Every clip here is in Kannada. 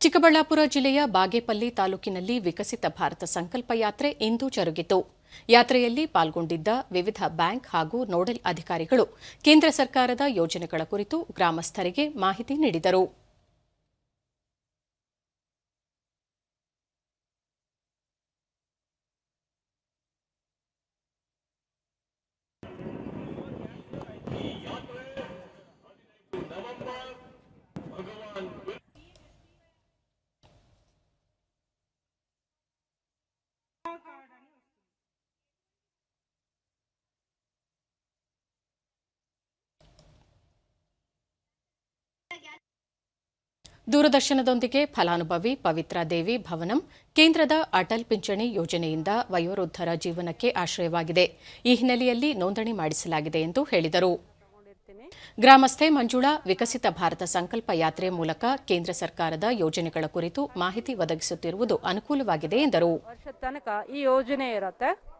ಚಿಕ್ಕಬಳ್ಳಾಪುರ ಜಿಲ್ಲೆಯ ಬಾಗೇಪಲ್ಲಿ ತಾಲೂಕಿನಲ್ಲಿ ವಿಕಸಿತ ಭಾರತ ಸಂಕಲ್ಪ ಯಾತ್ರೆ ಇಂದು ಜರುಗಿತು. ಯಾತ್ರೆಯಲ್ಲಿ ಪಾಲ್ಗೊಂಡಿದ್ದ ವಿವಿಧ ಬ್ಯಾಂಕ್ ಹಾಗೂ ನೋಡಲ್ ಅಧಿಕಾರಿಗಳು ಕೇಂದ್ರ ಸರ್ಕಾರದ ಯೋಜನೆಗಳ ಕುರಿತು ಗ್ರಾಮಸ್ಥರಿಗೆ ಮಾಹಿತಿ ನೀಡಿದರು. ದೂರದರ್ಶನದೊಂದಿಗೆ ಫಲಾನುಭವಿ ಪವಿತ್ರ ದೇವಿ ಭವನಂ, ಕೇಂದ್ರದ ಅಟಲ್ ಪಿಂಚಣಿ ಯೋಜನೆಯಿಂದ ವಯೋವೃದ್ಧರ ಜೀವನಕ್ಕೆ ಆಶ್ರಯವಾಗಿದೆ. ಈ ಹಿನ್ನೆಲೆಯಲ್ಲಿ ನೋಂದಣಿ ಮಾಡಿಸಲಾಗಿದೆ ಎಂದು ಹೇಳಿದರು. ಗ್ರಾಮಸ್ಥೆ ಮಂಜುಳಾ ವಿಕಸಿತ ಭಾರತ ಸಂಕಲ್ಪ ಯಾತ್ರೆ ಮೂಲಕ ಕೇಂದ್ರ ಸರ್ಕಾರದ ಯೋಜನೆಗಳ ಕುರಿತು ಮಾಹಿತಿ ಒದಗಿಸುತ್ತಿರುವುದು ಅನುಕೂಲವಾಗಿದೆ ಎಂದರು. ವರ್ಷದ ತನಕ ಈ ಯೋಜನೆ ಇರುತ್ತೆ.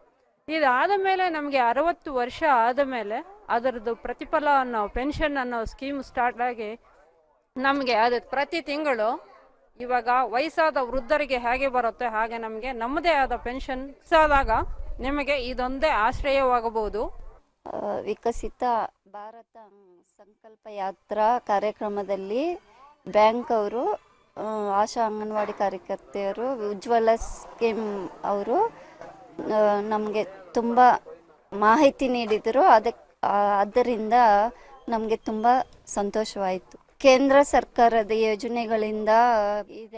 ಇದಾದ ಮೇಲೆ ನಮಗೆ ಅರವತ್ತು ವರ್ಷ ಆದ ಮೇಲೆ ಅದರದ್ದು ಪ್ರತಿಫಲ ಅನ್ನೋ ಪೆನ್ಷನ್ ಅನ್ನೋ ಸ್ಕೀಮ್ ಸ್ಟಾರ್ಟ್ ಆಗಿ ನಮಗೆ ಅದು ಪ್ರತಿ ತಿಂಗಳು ಇವಾಗ ವಯಸ್ಸಾದ ವೃದ್ಧರಿಗೆ ಹೇಗೆ ಬರುತ್ತೆ ಹಾಗೆ ನಮಗೆ ನಮ್ಮದೇ ಆದ ಪೆನ್ಷನ್ ಆದಾಗ ನಿಮಗೆ ಇದೊಂದೇ ಆಶ್ರಯವಾಗಬಹುದು. ಆ, ವಿಕಸಿತ ಭಾರತ ಸಂಕಲ್ಪ ಯಾತ್ರಾ ಕಾರ್ಯಕ್ರಮದಲ್ಲಿ ಬ್ಯಾಂಕ್ ಅವರು ಆಶಾ ಅಂಗನವಾಡಿ ಕಾರ್ಯಕರ್ತೆಯರು, ಉಜ್ವಲ ಸ್ಕೀಮ್ ಅವರು ನಮಗೆ ತುಂಬ ಮಾಹಿತಿ ನೀಡಿದರು. ಅದಕ್ಕೆ ಆದ್ದರಿಂದ ನಮಗೆ ತುಂಬ ಸಂತೋಷವಾಯಿತು. ಕೇಂದ್ರ ಸರ್ಕಾರದ ಯೋಜನೆಗಳಿಂದ ಇದೆಲ್ಲ